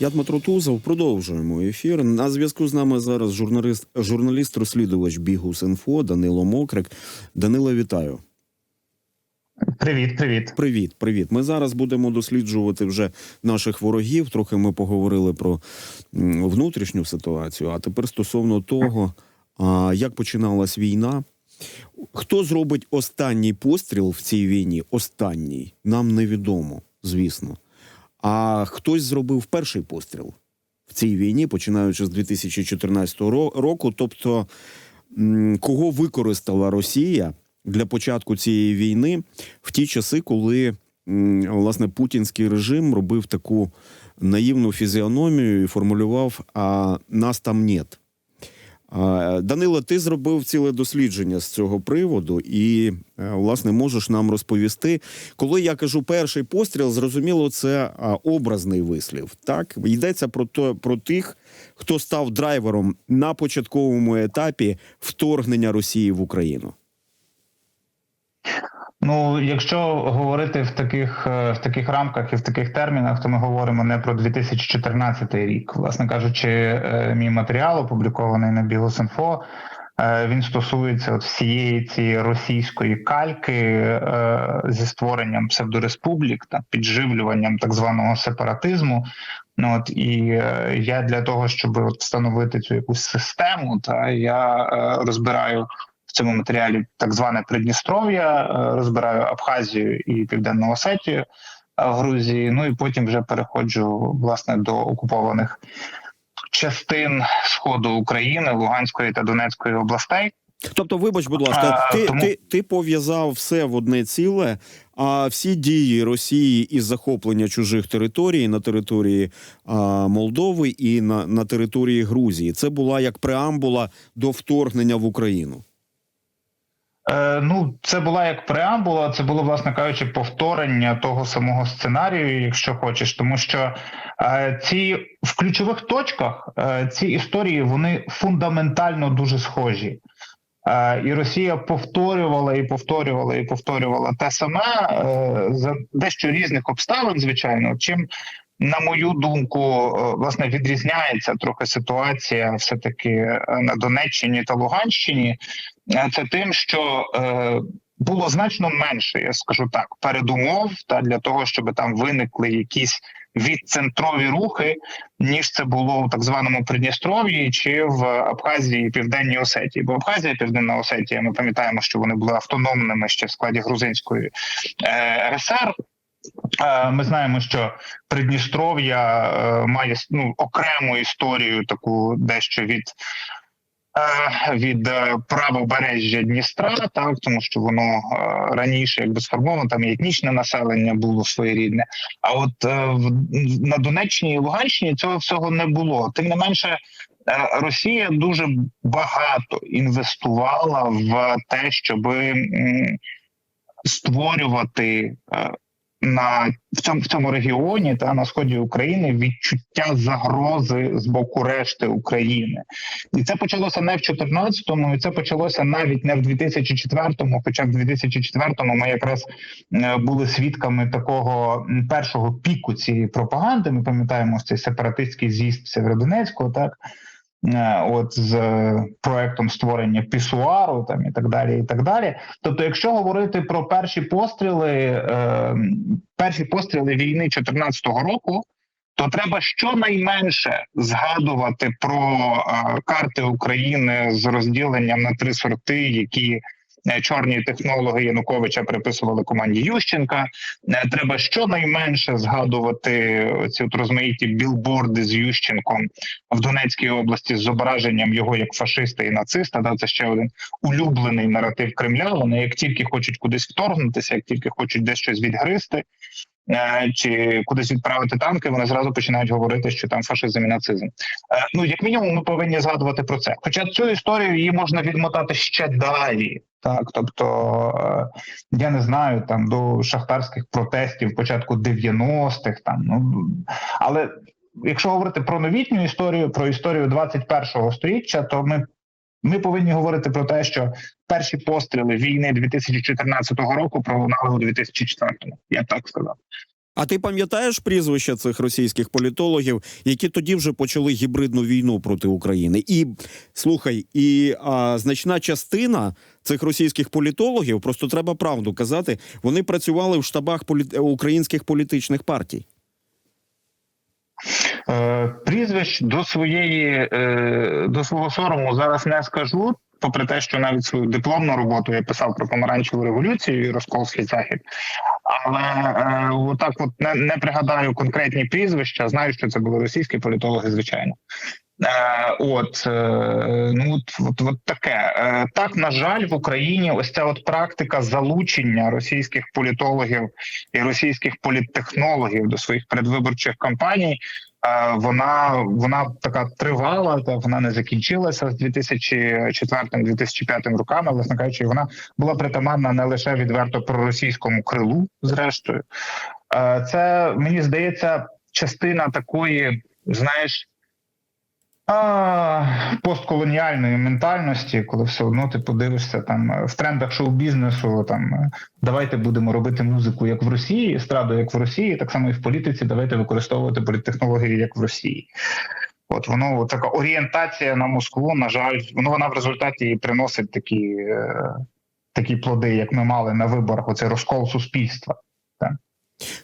Я Дмитро Тузов. Продовжуємо ефір. На зв'язку з нами зараз журналіст, журналіст-розслідувач Бігус.Інфо Данило Мокрик. Данило, вітаю. Привіт, привіт. Привіт, привіт. Ми зараз будемо досліджувати вже наших ворогів. Трохи ми поговорили про внутрішню ситуацію. А тепер стосовно того, як починалась війна. Хто зробить останній постріл в цій війні? Останній нам невідомо, звісно. А хтось зробив перший постріл в цій війні, починаючи з 2014 ро- року. Тобто, кого використала Росія для початку цієї війни в ті часи, коли власне путінський режим робив таку наївну фізіономію і формулював: а нас там нет. Данило, ти зробив ціле дослідження з цього приводу, і е, власне можеш нам розповісти, коли я кажу перший постріл, зрозуміло, це образний вислів. Так йдеться про то про тих, хто став драйвером на початковому етапі вторгнення Росії в Україну. Ну, якщо говорити в таких е, в таких рамках і в таких термінах, то ми говоримо не про 2014 рік. Власне кажучи, е, мій матеріал опублікований на Бігус.Інфо, е, він стосується от всієї цієї російської кальки зі створенням псевдореспублік та підживлюванням так званого сепаратизму. Ну от і я для того, щоб от встановити цю якусь систему, та я розбираю цьому матеріалі так зване Придністров'я, е, розбираю Абхазію і Південну Осетію е, в Грузії. Ну і потім вже переходжу власне до окупованих частин сходу України, Луганської та Донецької областей. Тобто, вибач, будь ласка, А, ти, тому- ти, ти пов'язав все в одне ціле, а всі дії Росії із захоплення чужих територій на території а, Молдови і на, на території Грузії. Це була як преамбула до вторгнення в Україну. Е, ну, це була як преамбула, це було, власне кажучи, повторення того самого сценарію, якщо хочеш, тому що е, ці в ключових точках е, ці історії вони фундаментально дуже схожі. І Росія повторювала і повторювала і повторювала те саме за дещо різних обставин, звичайно. Чим, на мою думку, власне відрізняється трохи ситуація, все таки на Донеччині та Луганщині. Е, це тим, що е, було значно менше, я скажу так, передумов та для того, щоб там виникли якісь відцентрові рухи, ніж це було у так званому Придністров'ї чи в Абхазії Південній Осетії. Бо Абхазія Південна Осетія, ми пам'ятаємо, що вони були автономними ще в складі грузинської е, РСР. Е, Ми знаємо, що Придністров'я е, має ну, окрему історію, таку дещо від від е, правобережжя Дністра, так тому що воно е, раніше якби сформовано, там і етнічне населення було своєрідне. А от е, на Донеччині і Луганщині цього всього не було. Тим не менше, е, Росія дуже багато інвестувала в те, щоб створювати. На в цьому в цьому регіоні та на сході України відчуття загрози з боку решти України, і це почалося не в 14-му, і це почалося навіть не в 2004-му, Хоча в 2004-му ми якраз е, були свідками такого першого піку цієї пропаганди. Ми пам'ятаємо цей сепаратистський з'їзд Северодонецького, так от з е, проектом створення пісуару, там і так далі. І так далі. Тобто, якщо говорити про перші постріли, е, перші постріли війни 2014 року. То треба щонайменше згадувати про е, карти України з розділенням на три сорти, які е, чорні технологи Януковича приписували команді Ющенка. Е, треба щонайменше згадувати ці розмаїті білборди з Ющенком в Донецькій області з зображенням його як фашиста і нациста. Да, це ще один улюблений наратив Кремля. Вони як тільки хочуть кудись вторгнутися, як тільки хочуть десь щось відгризти. Е, Чи кудись відправити танки, вони зразу починають говорити, що там фашизм і нацизм. Е, Ну як мінімум, ми повинні згадувати про це. Хоча цю історію її можна відмотати ще далі. Так, тобто е, я не знаю там до шахтарських протестів початку 90-х, там ну але якщо говорити про новітню історію, про історію 21-го сторіччя, то ми. Ми повинні говорити про те, що перші постріли війни 2014 року пролунали у 2004-му. Я так сказав. А ти пам'ятаєш прізвища цих російських політологів, які тоді вже почали гібридну війну проти України? І слухай, і а, значна частина цих російських політологів, просто треба правду казати, вони працювали в штабах полі... українських політичних партій. Е, Прізвищ до своєї е, до свого сорому зараз не скажу. Попри те, що навіть свою дипломну роботу я писав про помаранчеву революцію і розколський захід, але е, отак, от не, не пригадаю конкретні прізвища. Знаю, що це були російські політологи, звичайно. Е, от е, ну от, от, от таке. Е, так, на жаль, в Україні ось ця от практика залучення російських політологів і російських політтехнологів до своїх передвиборчих кампаній. Е, Вона вона така тривала, та вона не закінчилася з 2004-2005 роками. Власне кажучи, вона була притаманна не лише відверто проросійському крилу. Зрештою, Е, це мені здається частина такої, знаєш. А, постколоніальної ментальності, коли все одно ти подивишся там е, в трендах шоу-бізнесу, там е, давайте будемо робити музику як в Росії, естраду як в Росії, так само і в політиці. Давайте використовувати політтехнології як в Росії. От воно от така орієнтація на Москву. На жаль, воно вона в результаті приносить такі, е, такі плоди, як ми мали на виборах. Оцей розкол суспільства.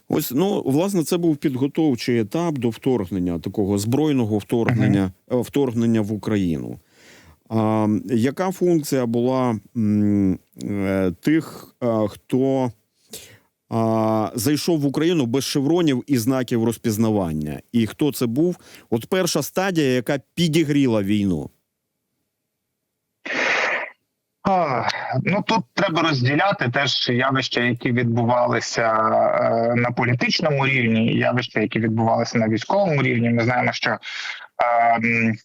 Ось ну власне це був підготовчий етап до вторгнення, такого збройного вторгнення, е, вторгнення в Україну. А, яка функція була м, е, тих, е, хто а, зайшов в Україну без шевронів і знаків розпізнавання? І хто це був? От перша стадія, яка підігріла війну. Ну тут треба розділяти теж явища, які відбувалися е, на політичному рівні, явища, які відбувалися на військовому рівні. Ми знаємо, що, е,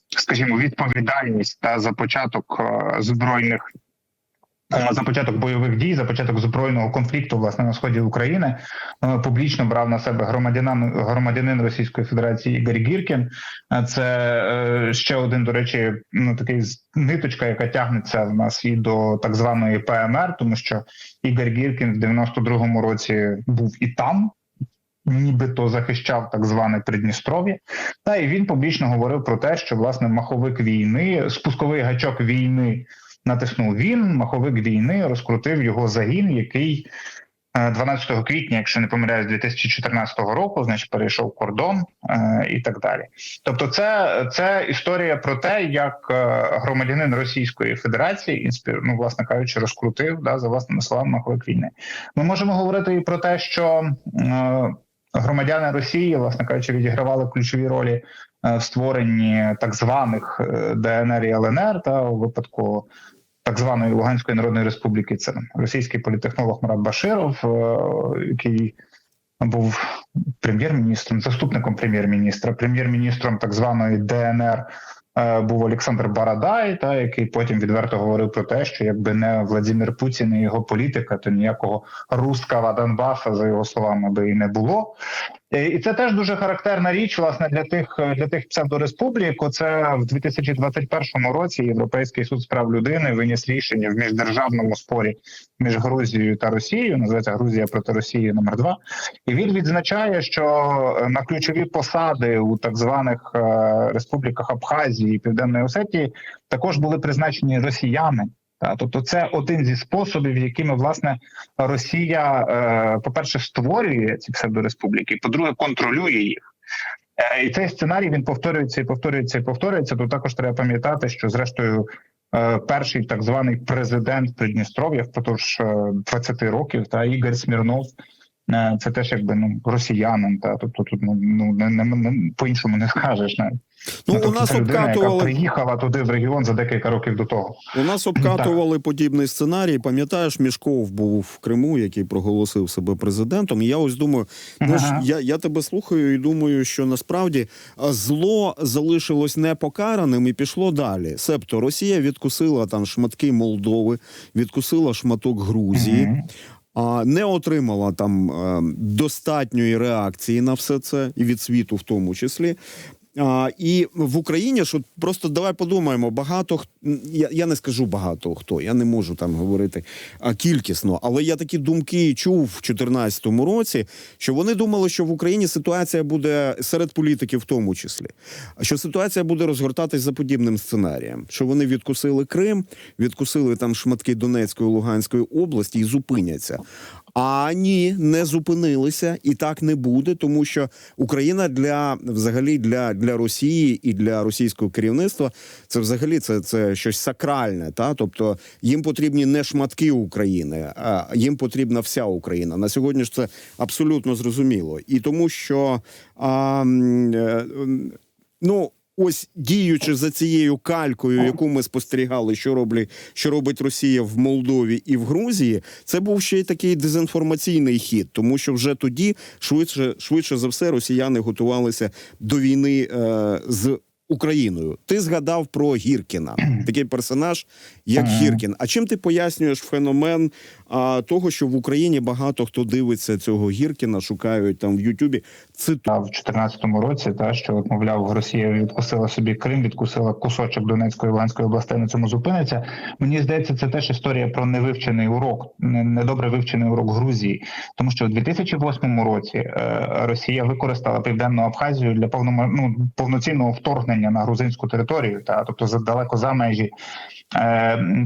скажімо, відповідальність та за початок е, збройних. Е, За початок бойових дій, за початок збройного конфлікту, власне, на сході України е, публічно брав на себе громадянин громадянин Російської Федерації Ігор Гіркін. Е, Це ще один, до речі, ну такий ниточка, яка тягнеться в нас і до так званої ПМР, тому що Ігор Гіркін в 92-му році був і там. Нібито захищав так зване Придністров'я, та і він публічно говорив про те, що власне маховик війни, спусковий гачок війни натиснув він. Маховик війни розкрутив його загін, який е, 12 квітня, якщо не помиляюсь, 2014 року, значить перейшов кордон е, і так далі. Тобто, це, це історія про те, як е, громадянин Російської Федерації інспір, ну, власне кажучи, розкрутив да, за власними словами маховик війни. Ми можемо говорити і про те, що е, громадяни Росії, власне кажучи, відігравали ключові ролі е, в створенні так званих е, ДНР і ЛНР, та у випадку так званої Луганської Народної Республіки. Це російський політехнолог Марат Баширов, е, який був прем'єр-міністром, заступником прем'єр-міністра, прем'єр-міністром так званої ДНР. е, Був Олександр Барадай, та який потім відверто говорив про те, що якби не Владимир Путін і його політика, то ніякого рускава Донбаса, за його словами, би і не було. Е, І це теж дуже характерна річ, власне, для тих для тих псевдореспублік. Оце в 2021 році Європейський суд з прав людини виніс рішення в міждержавному спорі між Грузією та Росією. Називається Грузія проти Росії номер 2 І він відзначає, що е, на ключові посади у так званих е, республіках Абхазії і Південної Осетії також були призначені росіяни. Тобто, це один зі способів, якими власне Росія, е, по-перше, створює ці псевдореспубліки, по-друге, контролює їх. Е, І цей сценарій він повторюється і повторюється і повторюється. Тут також треба пам'ятати, що зрештою е, перший так званий президент Придністров'я впродовж е, 20 років та Ігор Смірнов. Е, Це теж якби ну росіянин, та тобто тут ну ну не, не, не по іншому не скажеш навіть. Ну, тобто, у нас людина, яка приїхала туди в регіон за декілька років до того. У нас обкатували подібний сценарій. Пам'ятаєш, Мішков був в Криму, який проголосив себе президентом. І я ось думаю, ну ж я, я тебе слухаю і думаю, що насправді зло залишилось непокараним і пішло далі. Себто Росія відкусила там шматки Молдови, відкусила шматок Грузії. Мгм. А не отримала там е, достатньої реакції на все це і від світу, в тому числі. А, і в Україні, що просто давай подумаємо, багато я, я не скажу багато хто, я не можу там говорити а, кількісно, але я такі думки чув в 2014 році, що вони думали, що в Україні ситуація буде серед політиків, в тому числі, що ситуація буде розгортатись за подібним сценарієм, що вони відкусили Крим, відкусили там шматки Донецької Луганської області і зупиняться. А ні, не зупинилися, і так не буде, тому що Україна для взагалі для, для Росії і для російського керівництва це взагалі це, це щось сакральне. Та тобто їм потрібні не шматки України, а їм потрібна вся Україна. На сьогодні ж це абсолютно зрозуміло. І тому що а, е, ну. Ось діючи за цією калькою, яку ми спостерігали, що роблять, що робить Росія в Молдові і в Грузії, це був ще й такий дезінформаційний хід, тому що вже тоді швидше, швидше за все, росіяни готувалися до війни е, з Україною. Ти згадав про Гіркіна, такий персонаж, як. Гіркін. А чим ти пояснюєш феномен а, того, що в Україні багато хто дивиться цього Гіркіна, шукають там в Ютубі циту. В 2014 році, та що от, мовляв, Росія відкусила собі Крим, відкусила кусочок Донецької Луганської областей, на цьому зупиниться. Мені здається, це теж історія про невивчений урок, не- недобре вивчений урок Грузії, тому що у 2008 році е, Росія використала південну Абхазію для повного ну, повноцінного вторгнення на грузинську територію, та тобто за далеко за межі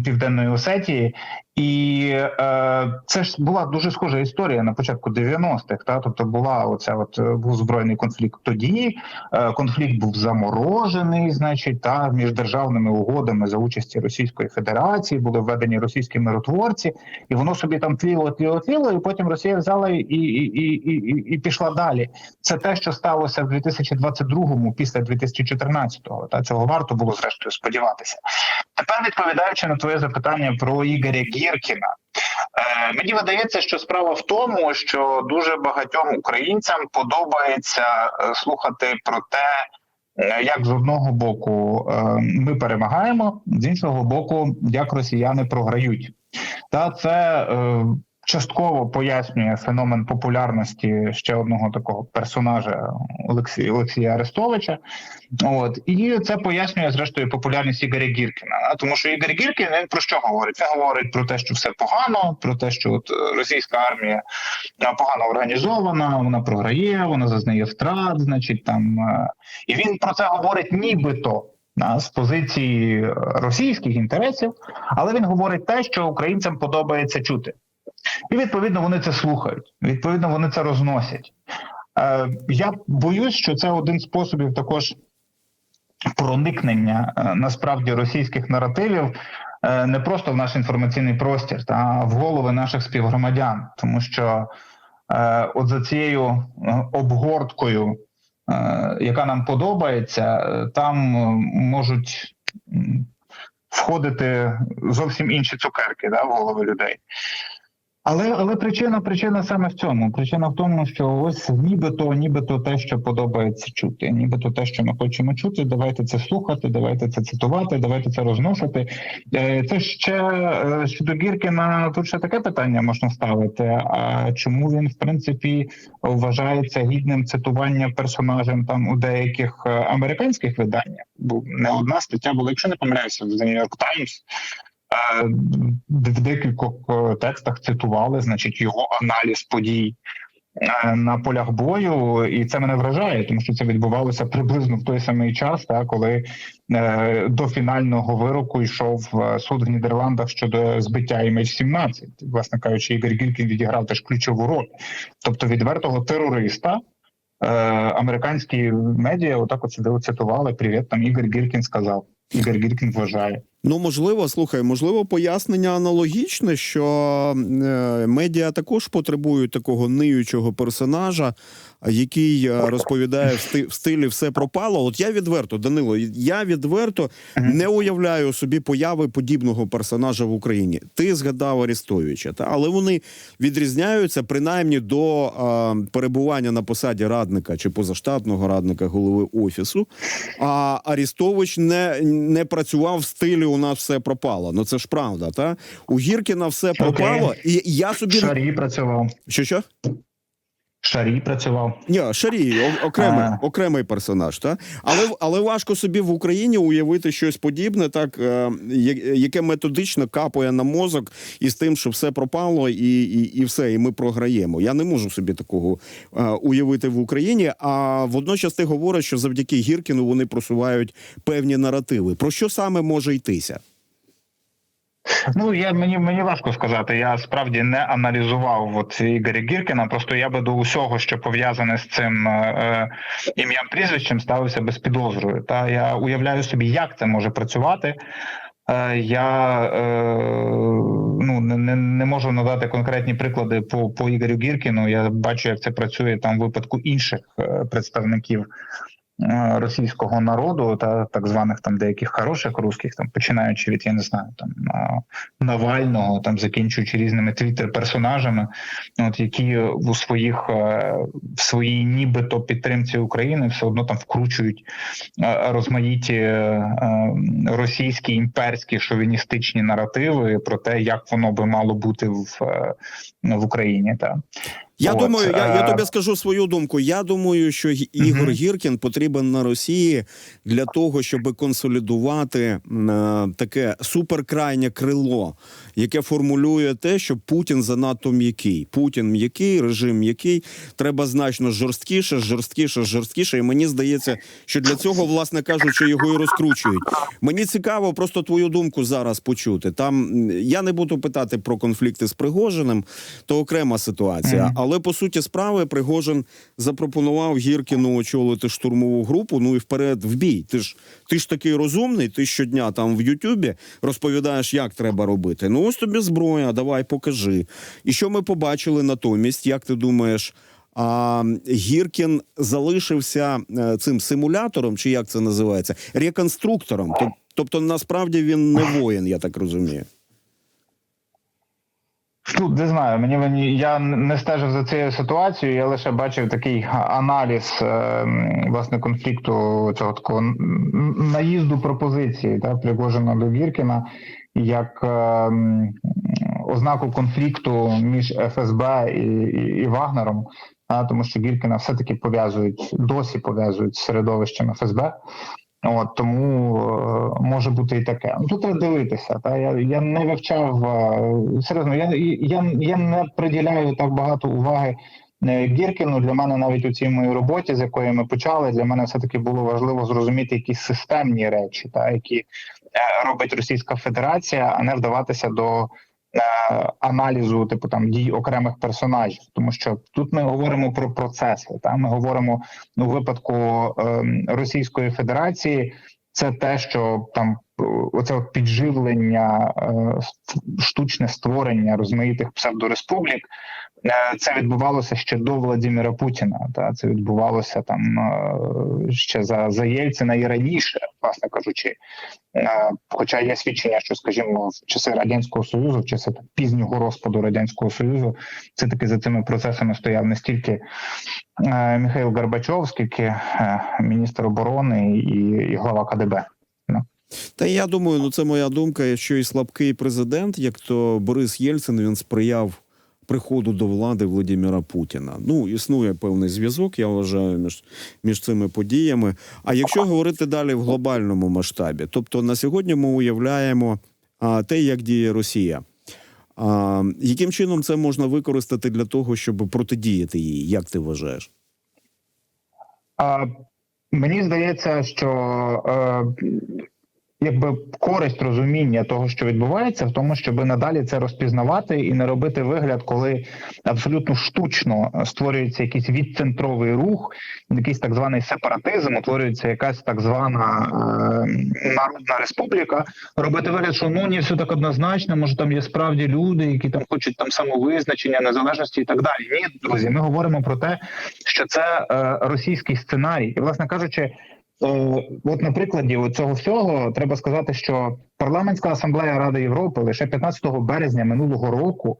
південної Осетії. І е, це ж була дуже схожа історія на початку 90-х. Та тобто була оця, от е, був збройний конфлікт тоді. Е, конфлікт був заморожений, значить, та між державними угодами за участі Російської Федерації були введені російські миротворці, і воно собі там тліло, тліло, тліло, і потім Росія взяла і, і, і, і, і пішла далі. Це те, що сталося в 2022-му після 2014-го. Та цього варто було зрештою сподіватися. Тепер відповідаючи на твоє запитання про Ігоря Гіркіна, е, мені видається, що справа в тому, що дуже багатьом українцям подобається е, слухати про те, е, як з одного боку ми перемагаємо, з іншого боку, як росіяни програють. Та це частково пояснює феномен популярності ще одного такого персонажа Олексія Олексія Арестовича. От і це пояснює зрештою популярність Ігоря Гіркіна. Тому що Ігор Гіркін він про що говорить? Він говорить про те, що все погано, про те, що от е, російська армія погано організована, вона програє, вона зазнає втрат, значить там е, і він про це говорить нібито. З позиції е, російських інтересів, але він говорить те, що українцям подобається чути, і відповідно вони це слухають. Відповідно, вони це розносять. Е, я боюсь, що це один з способів також проникнення е, насправді російських наративів е, не просто в наш інформаційний простір, та а в голови наших співгромадян, тому що е, от за цією обгорткою, е, яка нам подобається, там можуть входити зовсім інші цукерки да, в голови людей. Але але причина причина саме в цьому. Причина в тому, що ось нібито, нібито те, що подобається чути, нібито те, що ми хочемо чути. Давайте це слухати, давайте це цитувати, давайте це розносити. Е, Це ще е, щодо Гіркіна. Тут ще таке питання можна ставити. А чому він в принципі вважається гідним цитування персонажем там у деяких е, американських виданнях? Бо не одна стаття була, якщо не помиляюся, The New York Times в декількох е, текстах цитували, значить, його аналіз подій е, на полях бою, і це мене вражає, тому що це відбувалося приблизно в той самий час, та коли е, до фінального вироку йшов е, суд в Нідерландах щодо збиття MH17. Власне кажучи, Ігор Гількін відіграв теж ключову роль, тобто відвертого терориста. Е, американські медіа отак от цитували Привіт, там Ігор Гіркін сказав. Ігор Гіркін вважає. Ну, можливо, слухай, можливо, пояснення аналогічне, що е, медіа також потребують такого ниючого персонажа, який е, розповідає в, сти- в стилі все пропало. От я відверто, Данило, я відверто не уявляю собі появи подібного персонажа в Україні. Ти згадав Арістовича, та але вони відрізняються принаймні до е, перебування на посаді радника чи позаштатного радника голови офісу. А Арістович не, не працював в стилі у нас все пропало. Ну це ж правда, та у Гіркіна все пропало, пропало, і я собі Шарі працював. що що? Шарій працював. Ні, Шарій, окремий, А. окремий персонаж, та? Але, але важко собі в Україні уявити щось подібне, так, е, яке методично капає на мозок із тим, що все пропало і, і, і все, і ми програємо. Я не можу собі такого е, уявити в Україні. А водночас ти говориш, що завдяки Гіркіну вони просувають певні наративи. Про що саме може йтися? Ну я мені мені важко сказати. Я справді не аналізував от Ігоря Гіркіна. Просто я би до усього, що пов'язане з цим е, е, ім'ям прізвищем, ставився без підозрою. Та я уявляю собі, як це може працювати. Е, Я е, ну не, не, можу надати конкретні приклади по, по Ігорю Гіркіну. Я бачу, як це працює там в випадку інших е, представників російського народу та так званих там деяких хороших русських, там починаючи від я не знаю там е, Навального, там закінчуючи різними твіттер-персонажами, от які у своїх е, в своїй нібито підтримці України все одно там вкручують е, розмаїті е, е, російські імперські шовіністичні наративи про те, як воно би мало бути в, е, в Україні. Та Я От, думаю, я, я е, тобі скажу свою думку. Я думаю, що Ігор Мгм. Гіркін потрібен на Росії для того, щоб консолідувати е, таке суперкрайнє крило, яке формулює те, що Путін занадто м'який. Путін м'який, режим м'який. Треба значно жорсткіше, жорсткіше, жорсткіше. І мені здається, що для цього, власне кажучи, його і розкручують. Мені цікаво просто твою думку зараз почути. Там я не буду питати про конфлікти з Пригожиним, то окрема ситуація. Мгм. Але по суті справи Пригожин запропонував Гіркіну очолити штурмову групу. Ну і вперед в бій. Ти ж ти ж такий розумний. Ти щодня там в Ютубі розповідаєш, як треба робити. Ну ось тобі зброя, давай покажи. І що ми побачили натомість? Як ти думаєш? А Гіркін залишився е, цим симулятором, чи як це називається, реконструктором. Тобто, насправді він не воїн, я так розумію. Ну, не знаю, мені мені я не стежив за цією ситуацією. Я лише бачив такий аналіз е, власне конфлікту цього такого наїзду пропозиції та Пригожина до Гіркіна як е, ознаку конфлікту між ФСБ і, і, і Вагнером. А, тому що Гіркіна все-таки пов'язують досі пов'язують з середовищем ФСБ. От тому е, може бути і таке. Ну тут треба дивитися. Та я, я не вивчав е, серйозно. Я, я, я не приділяю так багато уваги е, Гіркіну. Для мене навіть у цій моїй роботі, з якої ми почали, для мене все таки було важливо зрозуміти якісь системні речі, та які е, робить Російська Федерація, а не вдаватися до. Е, Аналізу, типу там дій окремих персонажів, тому що тут ми говоримо про процеси. Та ми говоримо ну, у випадку е, Російської Федерації, це те, що там е, оце от підживлення, е, штучне створення розмаїтих псевдореспублік. Е, Це відбувалося ще до Владимира Путіна. Та це відбувалося там е, ще за, за Єльцина і раніше, власне кажучи. Е, Хоча є свідчення, що, скажімо, в часи радянського союзу, в часи пізнього розпаду радянського союзу, це таки за цими процесами стояв не стільки Михайло Горбачов, скільки міністр оборони і, і глава КДБ. Та я думаю, ну це моя думка, що і слабкий президент, як то Борис Єльцин, він сприяв приходу до влади Владимира Путіна. Ну, існує певний зв'язок, я вважаю, між, між цими подіями. А якщо говорити далі в глобальному масштабі, тобто на сьогодні ми уявляємо а, те, як діє Росія. А, яким чином це можна використати для того, щоб протидіяти їй? Як ти вважаєш? А, мені здається, що е, якби користь розуміння того, що відбувається, в тому, щоб надалі це розпізнавати і не робити вигляд, коли абсолютно штучно створюється якийсь відцентровий рух, якийсь так званий сепаратизм, утворюється якась так звана е, народна республіка. Робити вигляд, що ну не все так однозначно, може там є справді люди, які там хочуть там самовизначення, незалежності і так далі. Ні, друзі, ми говоримо про те, що це е, російський сценарій, і власне кажучи. Е, От на прикладі цього всього треба сказати, що парламентська асамблея Ради Європи лише 15 березня минулого року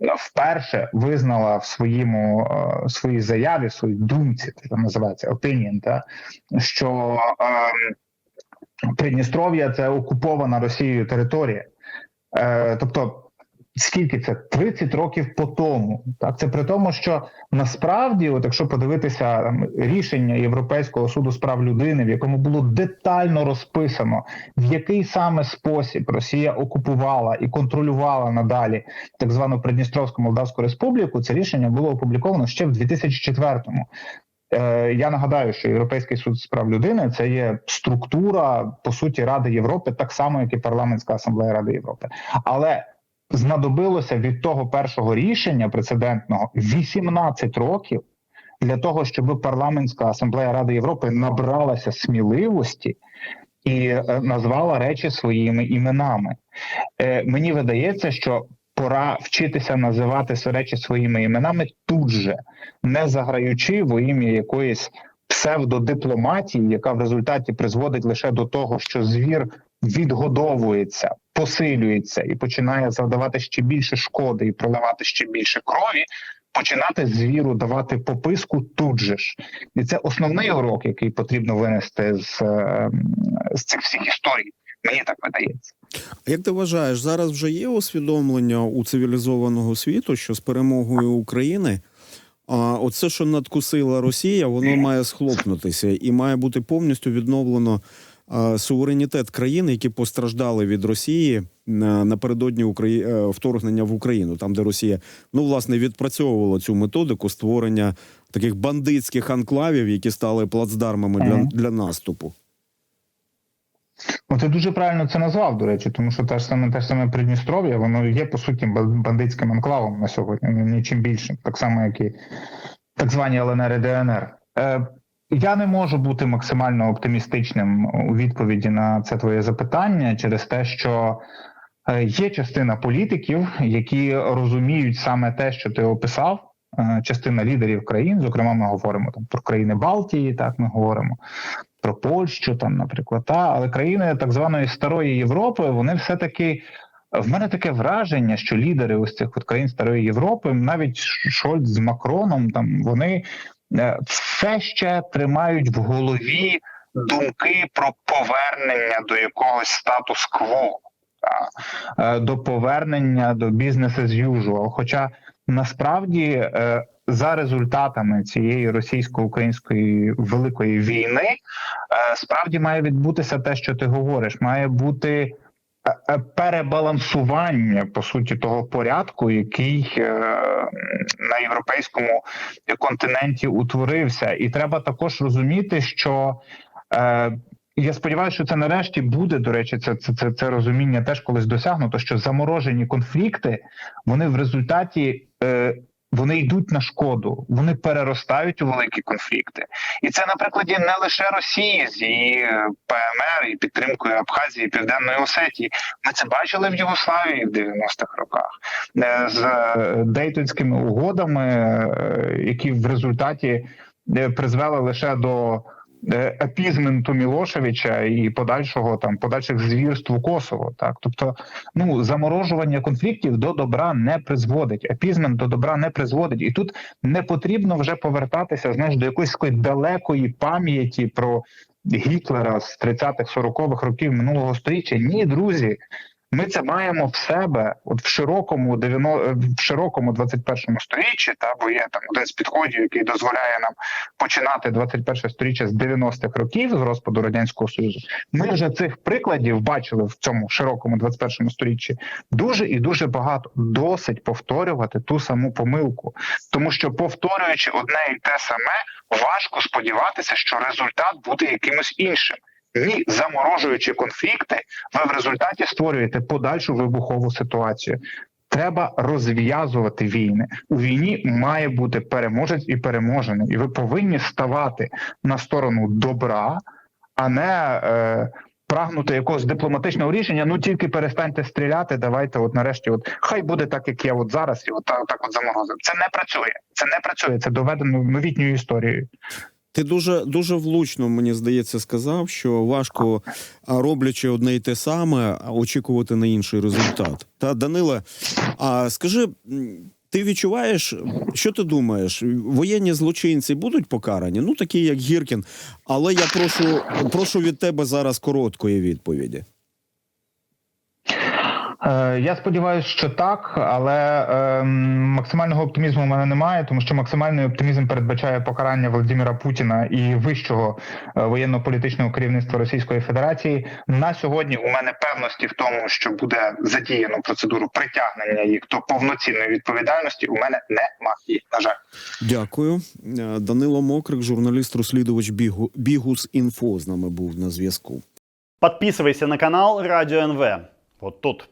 е, вперше визнала в своєму е, своїй заяві, в своїй думці, це називається opinion, та що е, Придністров'я це окупована Росією територія. Тобто скільки це 30 років по тому. Так це при тому, що насправді, от якщо подивитися там, рішення Європейського суду з прав людини, в якому було детально розписано, в який саме спосіб Росія окупувала і контролювала надалі так звану Придністровську Молдавську Республіку, це рішення було опубліковано ще в 2004-му. Е, Я нагадаю, що Європейський суд з прав людини це є структура по суті Ради Європи, так само як і парламентська асамблея Ради Європи, але знадобилося від того першого рішення прецедентного 18 років для того, щоб парламентська асамблея Ради Європи набралася сміливості і е, назвала речі своїми іменами. Е, Мені видається, що пора вчитися називати речі своїми іменами тут же, не заграючи во ім'я якоїсь псевдодипломатії, яка в результаті призводить лише до того, що звір відгодовується, посилюється і починає завдавати ще більше шкоди і проливати ще більше крові. Починати звіру давати пописку тут же ж, і це основний урок, який потрібно винести з, е, з цих всіх історій. Мені так видається. Як ти вважаєш, зараз вже є усвідомлення у цивілізованого світу, що з перемогою України а оце, що надкусила Росія, воно має схлопнутися і має бути повністю відновлено суверенітет країн, які постраждали від Росії напередодні е, вторгнення в Україну, там де Росія ну власне відпрацьовувала цю методику створення таких бандитських анклавів, які стали плацдармами для, для наступу. Ну, ти дуже правильно це назвав, до речі, тому що те ж саме те ж саме Придністров'я, воно є по суті бандитським анклавом на сьогодні, ну, нічим більшим, так само, як і так звані ЛНР і ДНР. Е, я не можу бути максимально оптимістичним у відповіді на це твоє запитання через те, що е, є частина політиків, які розуміють саме те, що ти описав. е, Частина лідерів країн, зокрема, ми говоримо там про країни Балтії, так ми говоримо про Польщу, там, наприклад, та але країни так званої старої Європи, вони все-таки. В мене таке враження, що лідери ось цих от країн старої Європи, навіть Шольц з Макроном, там вони все ще тримають в голові думки про повернення до якогось статус-кво, е, до повернення до бізнес as usual. Хоча насправді е, за результатами цієї російсько-української великої війни е, справді має відбутися те, що ти говориш, має бути е, е, перебалансування по суті того порядку, який е, на європейському континенті утворився, і треба також розуміти, що е, я сподіваюся, що це нарешті буде. До речі, це, це, це, це розуміння теж колись досягнуто. Що заморожені конфлікти вони в результаті. Е, вони йдуть на шкоду, вони переростають у великі конфлікти, і це на прикладі не лише Росії з її е, ПМР і підтримкою Абхазії Південної Осетії. Ми це бачили в Югославії в 90-х роках Е, з е, дейтонськими угодами, які в результаті призвели лише до епізменту Мілошевича і подальшого там подальших звірств у Косово. Так, тобто, ну заморожування конфліктів до добра не призводить. Епізмент до добра не призводить, і тут не потрібно вже повертатися знаєш, до якоїсь такої далекої пам'яті про Гітлера з 30-х, 40-х років минулого століття. Ні, друзі. Ми це маємо в себе, от в широкому 90, в широкому 21 сторіччі, та бо є там один з підходів, який дозволяє нам починати 21 сторіччя з 90-х років з розпаду радянського союзу. Ми вже цих прикладів бачили в цьому широкому 21 сторіччі дуже і дуже багато. Досить повторювати ту саму помилку, тому що повторюючи одне і те саме, важко сподіватися, що результат буде якимось іншим. Ні, заморожуючи конфлікти, ви в результаті створюєте подальшу вибухову ситуацію. Треба розв'язувати війни. У війні має бути переможець і переможений, і ви повинні ставати на сторону добра, а не е, прагнути якогось дипломатичного рішення. Ну тільки перестаньте стріляти. Давайте, от нарешті, от хай буде так, як є от зараз, і от так от заморозив. Це не працює. Це не працює. Це доведено новітньою історією. Ти дуже дуже влучно мені здається сказав, що важко роблячи одне й те саме, очікувати на інший результат. Та Данила, а скажи, ти відчуваєш, що ти думаєш? Воєнні злочинці будуть покарані? Ну такі як Гіркін. Але я прошу, прошу від тебе зараз короткої відповіді. Е, Я сподіваюся, що так, але е, максимального оптимізму у мене немає, тому що максимальний оптимізм передбачає покарання Володимира Путіна і вищого е, воєнно-політичного керівництва Російської Федерації. На сьогодні у мене певності в тому, що буде задіяно процедуру притягнення їх до повноцінної відповідальності. У мене немає. На жаль. Дякую. Е, Данило Мокрик, журналіст-розслідувач Бігу, Бігус Інфо з нами був на зв'язку. Подписывайся на канал Радио НВ. Вот тут.